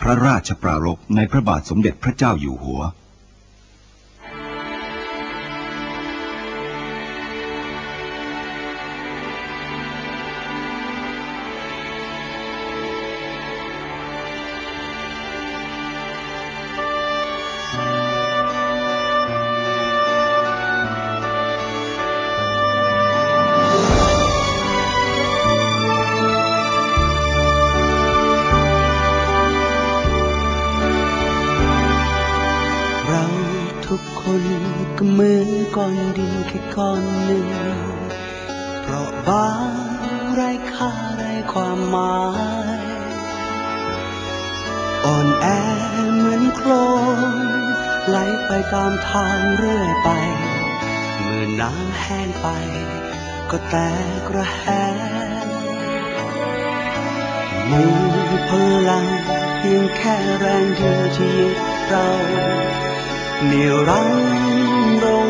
พระราชปรารภในพระบาทสมเด็จพระเจ้าอยู่หัว คนหนึ่ง เพราะบางไรค่าไรความหมาย อ่อนแอเหมือนโคลนไหลไปตามทางเรื่อยไป เมื่อน้ำแห้งไป ก็แตกระแหงมีพลังเพียงแค่แรงเดียวที่ยึดเราเหนี่ยวรั้งเรา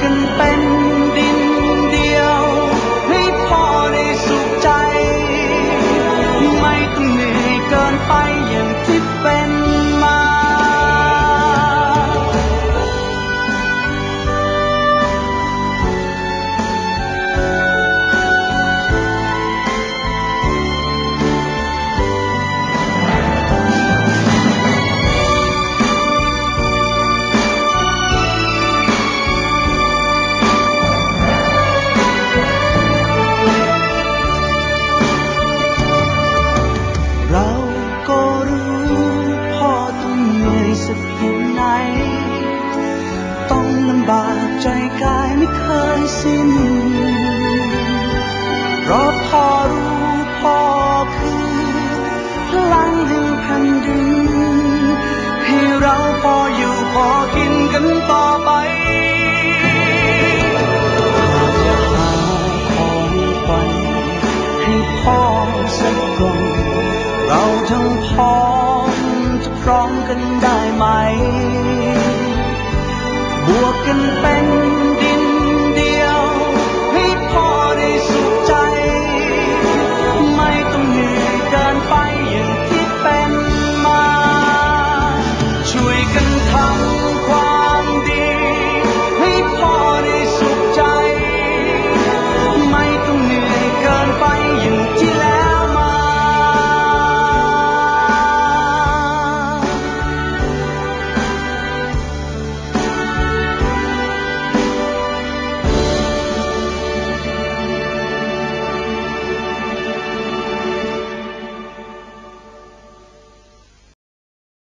can สิ้น เพราะพอรู้พอคือพลังแห่งแผ่นดินให้เราพออยู่พอกินกันต่อไปพ่อสักกล่องเราทั้งพ้อมจะพร้อมกันได้ไหม บวกกันเป็นดี